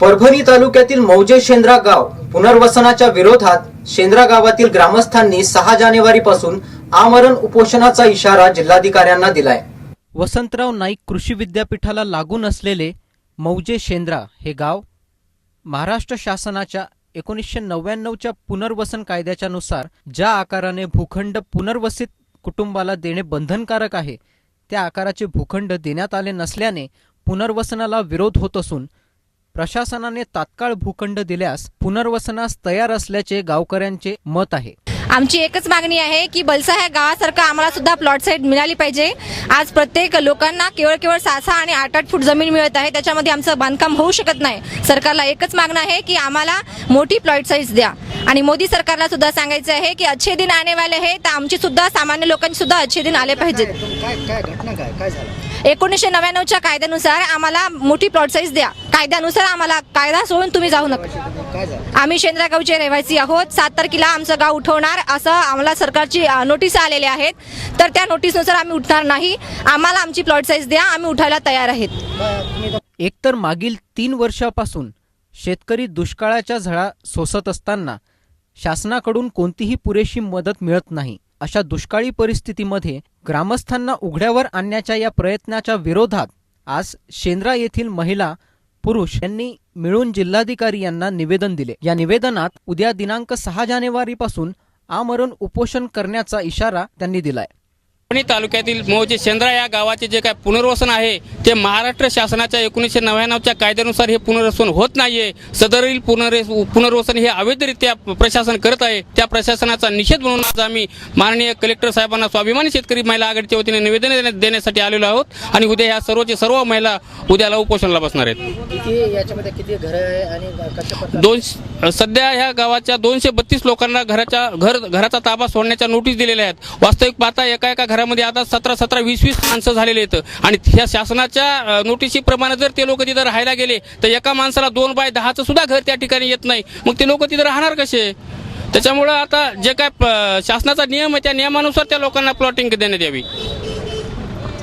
परभणी तालुक्यातील मौजे शेंद्रा गाव पुनर्वसनाच्या विरोधात शेंद्रा गावातील ग्रामस्थांनी सहा जानेवारी पासून आमरण उपोषणाचा इशारा जिल्हाधिकाऱ्यांना दिलाय. वसंतराव नाईक कृषी विद्यापीठाला लागून असलेले मौजे शेंद्रा हे गाव महाराष्ट्र शासनाच्या एकोणीसशे नव्याण्णवच्या पुनर्वसन कायद्याच्या नुसार ज्या आकाराने भूखंड पुनर्वसित कुटुंबाला देणे बंधनकारक आहे त्या आकाराचे भूखंड देण्यात आले नसल्याने पुनर्वसनाला विरोध होत असून प्रशासनाने तात्काळ भूखंड दिल्यास पुनर्वसनास तयार असल्याचे गावकऱ्यांचे मत आहे. आमची एकच मागणी आहे की बलसा ह्या गावासारखं आम्हाला सुद्धा प्लॉट साईड मिळाली पाहिजे. आज प्रत्येक लोकांना केवळ केवळ सहा सहा आणि आठ आठ फूट जमीन मिळत आहे. त्याच्यामध्ये आमचं बांधकाम होऊ शकत नाही. सरकारला एकच मागणं आहे की आम्हाला मोठी प्लॉट साईज द्या. आणि मोदी सरकारला सुद्धा सांगायचं आहे की अच्छे दिन आने वाले आहे तर आमची सुद्धा सामान्य लोकांची सुद्धा अच्छे दिन आले पाहिजेत. एकोणीसशे नव्याण्णवच्या कायद्यानुसार आम्हाला मोठी प्लॉट साईज द्या. कायद्यानुसार आम्हाला कायदा सोडून तुम्ही जाऊ नका. आम्ही शेंद्रागावचे रहिवासी आहोत. सात तारखेला आमचं गाव उठवणार असं आम्हाला सरकारची नोटीस आलेल्या आहेत. तर त्या नोटीसनुसार आम्ही उठणार नाही. आम्हाला आमची प्लॉट साईज द्या. आम्ही उठायला तयार आहेत. एकतर मागील तीन वर्षापासून शेतकरी दुष्काळाच्या झळा सोसत असताना शासनाकडून कोणतीही पुरेशी मदत मिळत नाही अशा दुष्काळी परिस्थितीमध्ये ग्रामस्थांना उघड्यावर आणण्याच्या या प्रयत्नाच्या विरोधात आज शेंद्रा येथील महिला पुरुष यांनी मिळून जिल्हाधिकारी यांना निवेदन दिले. या निवेदनात उद्या दिनांक सहा जानेवारीपासून आमरण उपोषण करण्याचा इशारा त्यांनी दिलाय. परभणी तालुक्यातील मौजे शेंद्रा या गावाचे जे काय पुनर्वसन आहे ते महाराष्ट्र शासनाच्या एकोणीसशे नव्याण्णवच्या कायद्यानुसार हे पुनर्वसन होत नाहीये. सदरील पुनर् पुनर्वसन हे अवैधरित्या प्रशासन करत आहे. त्या प्रशासनाचा निषेध म्हणून आज आम्ही माननीय कलेक्टर साहेबांना स्वाभिमानी शेतकरी महिला आघाडीच्या वतीने निवेदन देण्या- देण्यासाठी आलेलो आहोत आणि उद्या ह्या सर्वचे सर्व महिला उद्याला उपोषणाला बसणार आहेत. सध्या ह्या गावाच्या दोनशे बत्तीस लोकांना घराच्या घर घराचा ताबा सोडण्याच्या नोटीस दिलेल्या आहेत. वास्तविक पाहता एका एका घरामध्ये आता सतरा सतरा वीस वीस माणसं झालेले आहेत. आणि ह्या शासनाच्या अ, जर ते लोक तिथं राहायला गेले तर एका माणसाला दोन बाय दहाचं सुद्धा घर त्या ठिकाणी येत नाही. मग ते लोक तिथं राहणार कसे? त्याच्यामुळं आता जे काय शासनाचा नियम आहे त्या नियमानुसार त्या लोकांना प्लॉटिंग देण्यात यावी.